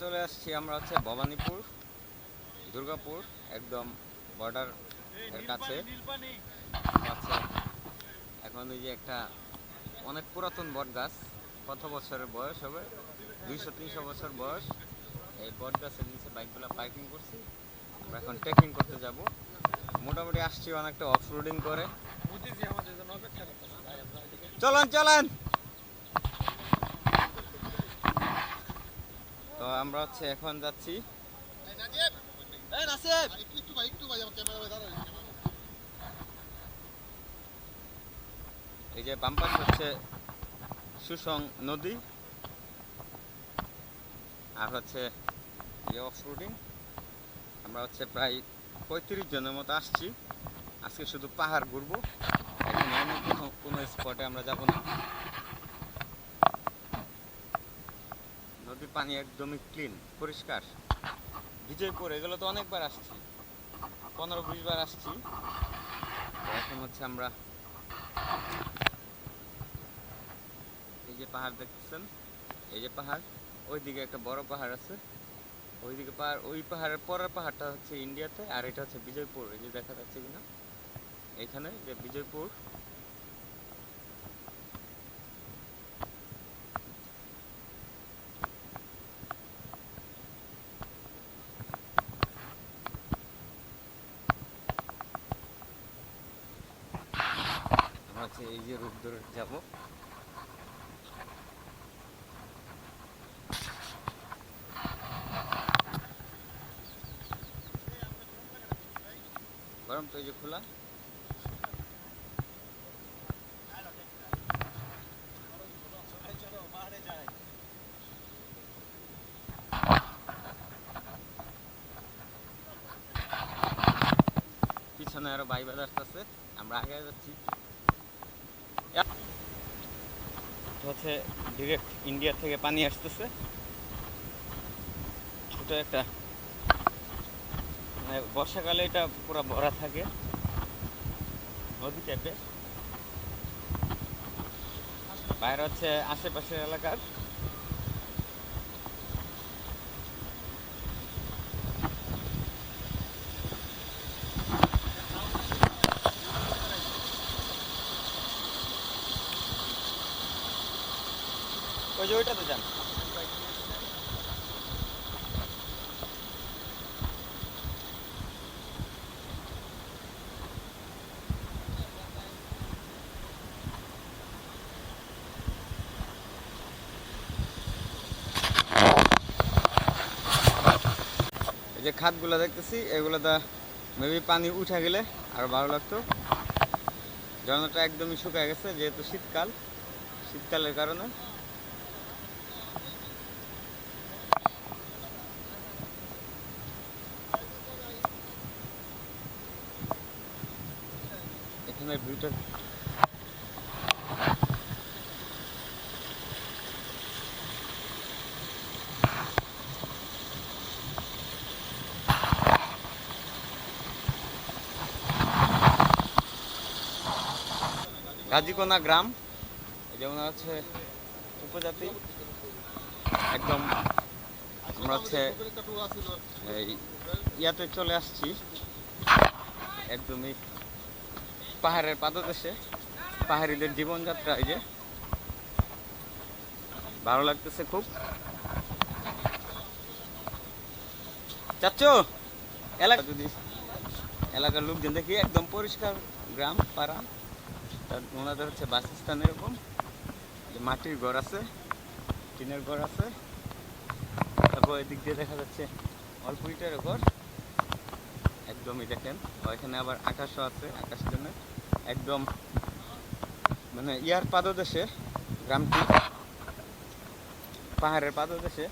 চলে আসছি আমরা হচ্ছে ভবানীপুর দুর্গাপুর একদম বর্ডার এর কাছে। এখন এই যে একটা অনেক পুরাতন বট গাছ কত বছরের বয়স হবে? দুইশো তিনশো বছর বয়স। এই বট গাছের নিচে বাইকগুলো পার্কিং করছি। আমরা এখন ট্রেকিং করতে যাব। মোটামুটি আসছি অনেকটা অফ রোডিং করে চলেন চলেন! তো আমরা হচ্ছে এখন যাচ্ছি। এই যে বাম্পাস হচ্ছে সুসং নদী। আর হচ্ছে ইয়ে অফ আমরা হচ্ছে প্রায় পঁয়ত্রিশ জনের মতো আসছি। আজকে শুধু পাহাড় ঘুরবো। এখন অন্য কোনো স্পটে আমরা যাব না নদীর পানি একদমই ক্লিন পরিষ্কার। বিজয়পুর এগুলো তো অনেকবার আসছি। পনেরো বিশ বার আসছি। এখন হচ্ছে আমরা এই যে পাহাড় দেখতেছেন, এই যে পাহাড়, ওইদিকে একটা বড় পাহাড় আছে। ওইদিকে পাহাড়, ওই পাহাড়ের পরের পাহাড়টা হচ্ছে ইন্ডিয়াতে, আর এটা হচ্ছে বিজয়পুর, এই যে দেখা যাচ্ছে কিনা। এখানে যে বিজয়পুর আমরা হচ্ছে এই যে রূপ ধরে যাব। গরম তো এই যে খোলা। পিছনে আরও বাই বাজার আছে, আমরা আগে যাচ্ছি তো হচ্ছে ডিরেক্ট ইন্ডিয়া থেকে পানি আসতেছে। এটা একটা মানে বর্ষাকালে এটা পুরো ভরা থাকে। নদী টাইপের বাইরে হচ্ছে আশেপাশের এলাকার ওই যে ওইটাতে যান যে খাতগুলো দেখতেছি, এগুলোতে মেবি পানি উঠে গেলে আরও ভালো লাগতো। ঝর্ণাটা একদমই শুকিয়ে গেছে, যেহেতু শীতকাল, শীতকালের কারণে। এখানে ভিউটা গাজীকোনা গ্রাম যেমন হচ্ছে উপজাতি। একদম আমরা হচ্ছে এই ইয়াতে চলে আসছি। একদমই পাহাড়ের পাদদেশে পাহাড়িদের জীবনযাত্রা, এই যে ভালো লাগতেছে খুব। চাচ্ছ এলাকা যদি এলাকার লোকজন দেখি, একদম পরিষ্কার গ্রাম, পাড়া। তার ওনাদের হচ্ছে বাসস্থান এরকম। মাটির ঘর আছে, টিনের ঘর আছে। তারপর এদিক দিয়ে দেখা যাচ্ছে অল্প ইটের ঘর। একদমই দেখেন, ওইখানে আবার আকাশও আছে আকাশ জন্য। একদম মানে ইয়ার পাদদেশে গ্রামটি পাহাড়ের পাদদেশে।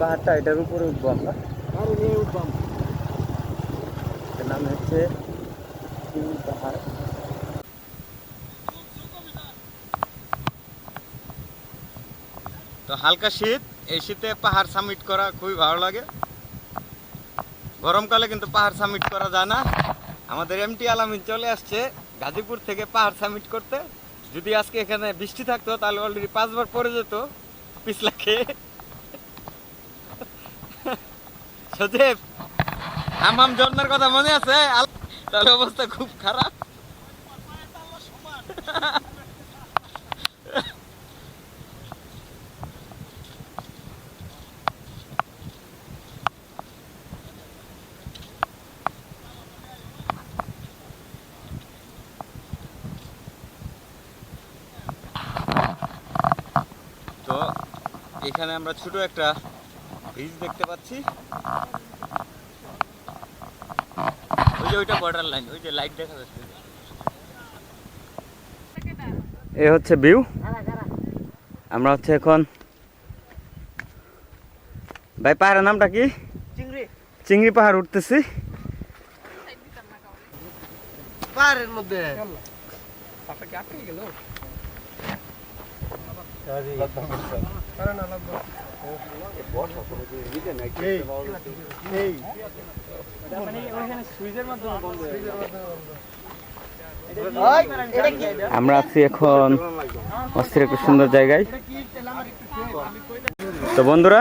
পাহাড়টা এটার উপরে উঠবো আমরা। এটার নাম হচ্ছে পাহাড়। তো হালকা শীত এই শীতে পাহাড় সামিট করা খুবই ভালো লাগে। গরমকালে কিন্তু পাহাড় সামিট করা যায় না। আমাদের এমটি আলামিন চলে আসছে গাজীপুর থেকে পাহাড় সামিট করতে। যদি আজকে এখানে বৃষ্টি থাকতো তাহলে অলরেডি পাঁচবার পরে যেত পিছলা খেয়ে সজীব হামাম ঝর্ণার কথা মনে আছে? তাহলে অবস্থা খুব খারাপ। তো এখানে আমরা ছোট একটা ব্রিজ দেখতে পাচ্ছি। ওই যে ওইটা বর্ডার লাইন ওই যে লাইট দেখা যাচ্ছে। এ হচ্ছে ভিউ আমরা হচ্ছে এখন ভাই পাহাড়ের নামটা কি? চিংড়ি। চিংড়ি পাহাড় উঠতেছি। পাহাড়ের মধ্যে। আমরা আছি এখন অস্থির একটা সুন্দর জায়গায়। তো বন্ধুরা,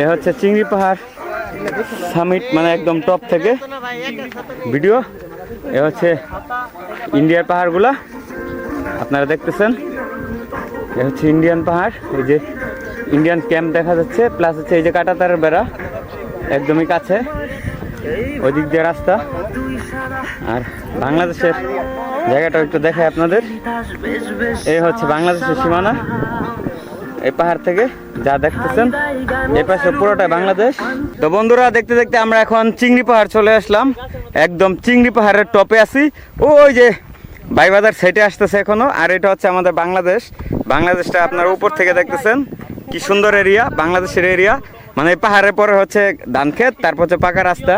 এ হচ্ছে চিংড়ি পাহাড় সামিট মানে একদম টপ থেকে। ভিডিও এ হচ্ছে ইন্ডিয়ার পাহাড়গুলা। আপনারা দেখতেছেন। এ হচ্ছে ইন্ডিয়ান পাহাড়, এই যে ইন্ডিয়ান ক্যাম্প দেখা যাচ্ছে প্লাস হচ্ছে এই যে কাটাতারের বেড়া, একদমই কাছে ওই দিক দিয়ে রাস্তা। আর বাংলাদেশের জায়গাটা একটু দেখায় আপনাদের। এই হচ্ছে বাংলাদেশের সীমানা, এই পাহাড় থেকে যা দেখতেছেন এই পাশে পুরোটাই বাংলাদেশ। তো বন্ধুরা, দেখতে দেখতে আমরা এখন চিংড়ি পাহাড় চলে আসলাম। একদম চিংড়ি পাহাড়ের টপে আছি। ও, ওই যে বাইবাজার সাইডে আসতেছে এখনও, আর এটা হচ্ছে আমাদের বাংলাদেশ। বাংলাদেশটা আপনারা উপর থেকে দেখতেছেন। কি সুন্দর এরিয়া বাংলাদেশের এরিয়া মানে পাহাড়ের পরে হচ্ছে ধান ক্ষেত তারপর হচ্ছে পাকা রাস্তা।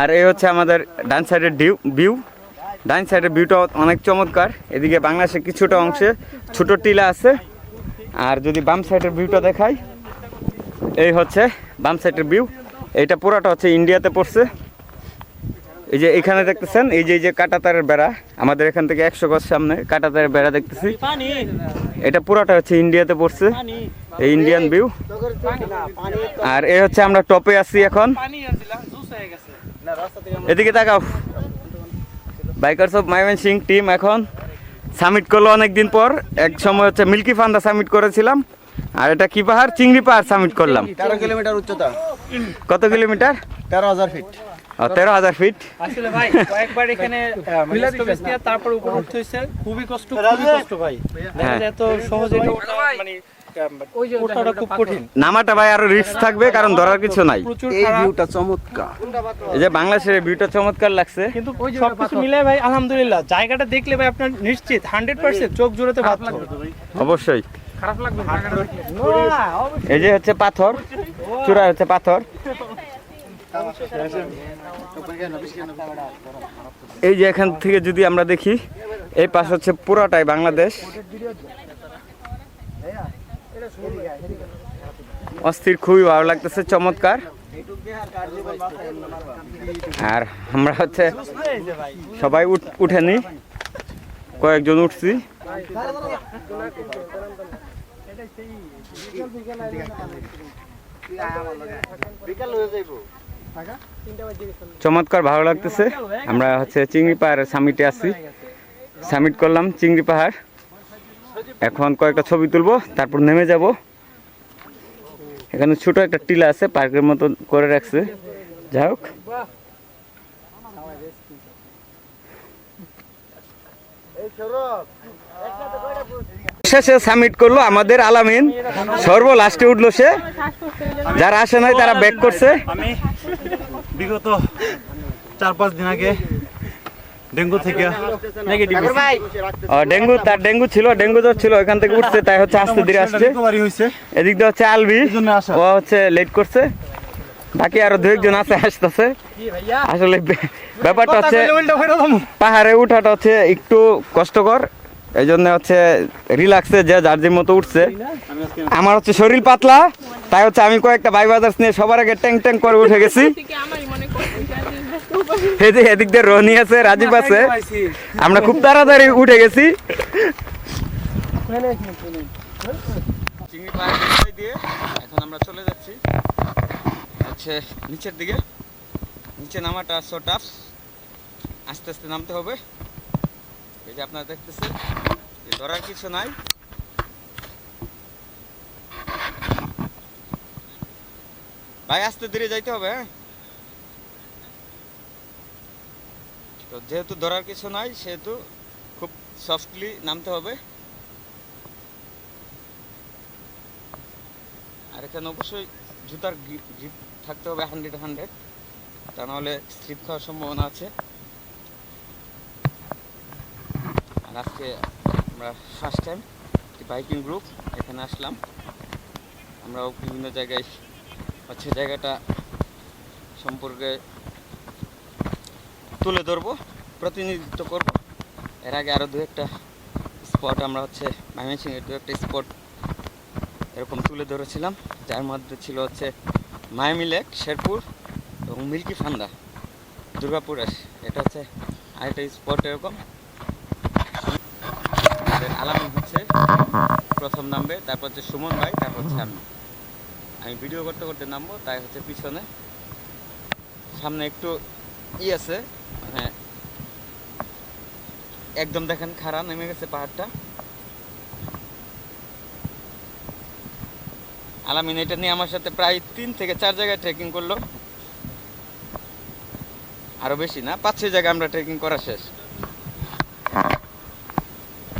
আর এই হচ্ছে আমাদের ডান সাইডের ডিউ ভিউ ডান সাইডের ভিউটা অনেক চমৎকার। এদিকে বাংলাদেশের কিছুটা অংশে ছোট টিলা আছে। আর যদি বাম সাইডের ভিউটা দেখাই, এই হচ্ছে বাম সাইডের ভিউ এইটা পুরাটা হচ্ছে ইন্ডিয়াতে পড়ছে। এই যে এখানে দেখতেছেন এই যে এই যে কাটাতারের বেড়া আমাদের এখান থেকে একশো গজ সামনে কাটাতারের বেড়া দেখতেছি। এটা পুরাটা হচ্ছে ইন্ডিয়াতে পড়ছে এই ইন্ডিয়ান ভিউ আর এ হচ্ছে আমরা টপে আছি এখন। এদিকে তাকাও। Bikers of Mymensingh team এখন সামিট করল অনেক দিন পর। এক সময় হচ্ছে মিল্কি ফান্ডা সামিট করেছিলাম। আর এটা কি পাহাড়? চিংড়ি পাহাড় সামিট করলাম। তেরো কিলোমিটার উচ্চতা। কত কিলোমিটার? তেরো হাজার ফিট তেরো হাজার ফিট আসলে ভাই কয়েকবার এখানে নিয়ে তারপর উপর উঠতে হয়েছে খুবই কষ্ট খুবই কষ্ট ভাই। দেখা হ্যাঁ। যায় তো সহজে মানে খুব কঠিন। নামাটা ভাই আরও রিস্ক থাকবে কারণ ধরার কিছু নাই। এই ভিউটা চমৎকার। এই যে বাংলাদেশের ভিউটা চমৎকার লাগছে। কিন্তু সবকিছু মিলে ভাই আলহামদুলিল্লাহ। জায়গাটা দেখলে ভাই আপনার নিশ্চিত হান্ড্রেড পার্সেন্ট চোখ জোড়াতে ভাত অবশ্যই। খারাপ লাগবে এই যে হচ্ছে পাথর চূড়া হচ্ছে পাথর। এই যে এখান থেকে যদি আমরা দেখি, এই পাশ হচ্ছে পুরোটাই বাংলাদেশ। অস্থির, খুবই ভালো লাগতেছে, চমৎকার। আর আমরা হচ্ছে সবাই উঠ- উঠেনি কয়েকজন উঠছি। চমৎকার, ভালো লাগতেছে। আমরা হচ্ছে চিংড়ি পাহাড়ের সামিটে আছি। সামিট করলাম চিংড়ি পাহাড়। এখন কয়েকটা ছবি তুলবো, তারপর নেমে যাব। এখানে ছোট একটা টিলা আছে, পার্কের মতো করে রাখছে। যাই হোক। শেষে সাবমিট করল আমাদের আলামিন। সর্ব লাস্টে উঠল সে। যারা আসে নাই তারা ব্যাক করছে। আমি বিগত চার পাঁচ দিন আগে ডেঙ্গু থেকে ও ডেঙ্গু তার ডেঙ্গু ছিল ডেঙ্গু জ্বর ছিল ওখান থেকে উঠছে তাই হচ্ছে আস্তে ধীরে আসছে। এদিক দিয়ে হচ্ছে আলবি ও হচ্ছে লেট করছে। বাকি আরও দু একজন আছে আসতেছে। আসলে ব্যাপারটা হচ্ছে পাহাড়ে উঠাটা হচ্ছে একটু কষ্টকর। এই জন্য হচ্ছে রিল্যাক্সে যে যার যে মতো উঠছে। আমার হচ্ছে শরীর পাতলা, তাই হচ্ছে আমি কয়েকটা বাই বাজার্স নিয়ে সবার আগে ট্যাং ট্যাং করে উঠে গেছি। যে এদিক দিয়ে রনি আছে, রাজীব আছে। আমরা খুব তাড়াতাড়ি উঠে গেছি। দিয়ে এখন আমরা চলে যাচ্ছি। হচ্ছে নিচের দিকে। নিচে নামাটা সো টাফ আস্তে আস্তে নামতে হবে। এই যে আপনারা দেখতেছেন ধরার কিছু নাই। ভাই, আস্তে ধীরে যাইতে হবে হ্যাঁ? তো যেহেতু ধরার কিছু নাই, সেহেতু খুব সফটলি নামতে হবে। আর এখানে অবশ্যই জুতার গ্রিপ থাকতে হবে হান্ড্রেড হান্ড্রেড তা নাহলে স্লিপ খাওয়ার সম্ভাবনা আছে আর আজকে আমরা ফার্স্ট টাইম একটি বাইকিং গ্রুপ এখানে আসলাম। আমরাও বিভিন্ন জায়গায় হচ্ছে জায়গাটা সম্পর্কে তুলে ধরবো, প্রতিনিধিত্ব করব। এর আগে আরও দু একটা স্পট আমরা হচ্ছে ময়মনসিংহের দু একটা স্পট এরকম তুলে ধরেছিলাম, যার মধ্যে ছিল হচ্ছে মায়ামি লেক, শেরপুর এবং মিল্কি ফান্দা, দুর্গাপুর এটা হচ্ছে আরেকটা স্পট এরকম। আলামিন হচ্ছে। প্রথম নামবে, তারপর হচ্ছে সুমন ভাই, তারপর হচ্ছে আমি। আমি ভিডিও করতে করতে নামবো, তাই হচ্ছে পিছনে। সামনে একটু ই আছে মানে একদম দেখেন খাড়া, নেমে গেছে পাহাড়টা। আলামিন, এটা নিয়ে আমার সাথে প্রায় তিন থেকে চার জায়গায় ট্রেকিং করল। আরও বেশি না, পাঁচ ছয় জায়গায় আমরা ট্রেকিং করা শেষ।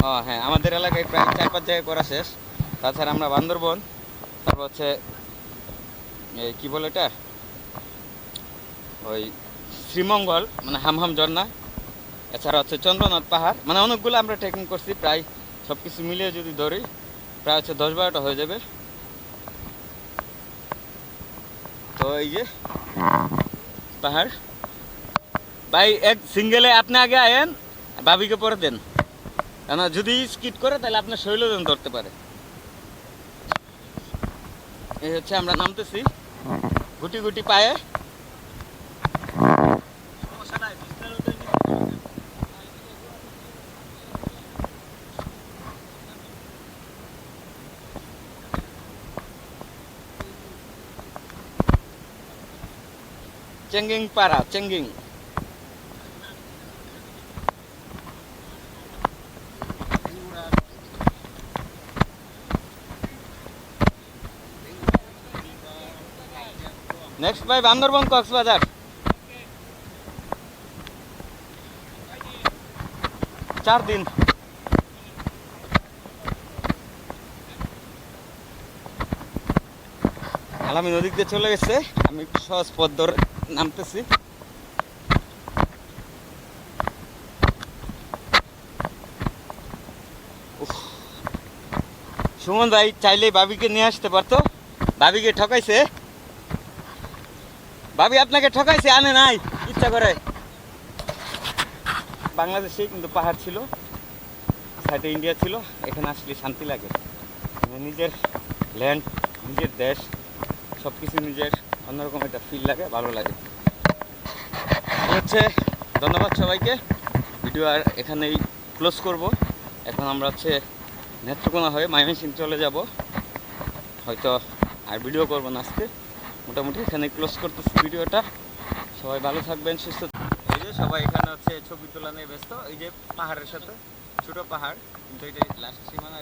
হ্যাঁ আমাদের এলাকায় প্রায় চার পাঁচ জায়গায় করা শেষ। তাছাড়া আমরা বান্দরবন, তারপর হচ্ছে, এই কি বলে এটা? ওই শ্রীমঙ্গল মানে হামহাম ঝর্ণা, এছাড়া হচ্ছে চন্দ্রনাথ পাহাড় মানে অনেকগুলো আমরা ট্রেকিং করছি, প্রায় সব কিছু মিলিয়ে যদি ধরি, প্রায় হচ্ছে দশ বারোটা হয়ে যাবে। তো এই যে, পাহাড়। ভাই, এক সিঙ্গেলে আপনি আগে আয়েন ভাবিকে পরে দেন। কেন যদি স্কিট করে, তাহলে আপনার শৈলজন ধরতে পারে। এই হচ্ছে আমরা নামতেছি। গুটি গুটি পায়ে। চেঙ্গিং পাড়া, চেঙ্গিং। নেক্সট ভাই বান্দরবন কক্সবাজার চার দিন আলামী নদীর দিয়ে চলে গেছে। আমি একটু সহজ পথ ধরে নামতেছি। সুমন ভাই চাইলে বাবিকে নিয়ে আসতে পারতো। বাবিকে ঠকাইছে। ভাবি আপনাকে ঠকাইছে, আনে নাই, ইচ্ছা করে। বাংলাদেশে কিন্তু পাহাড় ছিল, সাইডে ইন্ডিয়া ছিল, এখানে আসলে শান্তি লাগে। মানে নিজের ল্যান্ড নিজের দেশ সব কিছু নিজের, অন্যরকম একটা ফিল লাগে, ভালো লাগে। হচ্ছে, ধন্যবাদ সবাইকে। ভিডিও আর এখানেই ক্লোজ করব। এখন আমরা হচ্ছে নেত্রকোনা হয়ে ময়মনসিং চলে যাব। হয়তো আর ভিডিও করব না আজকে। মোটামুটি এখানে ক্লোজ করতেছি ভিডিওটা। সবাই ভালো থাকবেন, সুস্থ এই যে সবাই এখানে হচ্ছে ছবি তোলা নিয়ে ব্যস্ত। এই যে পাহাড়ের সাথে, ছোট পাহাড়। কিন্তু এটা লাস্ট সীমানা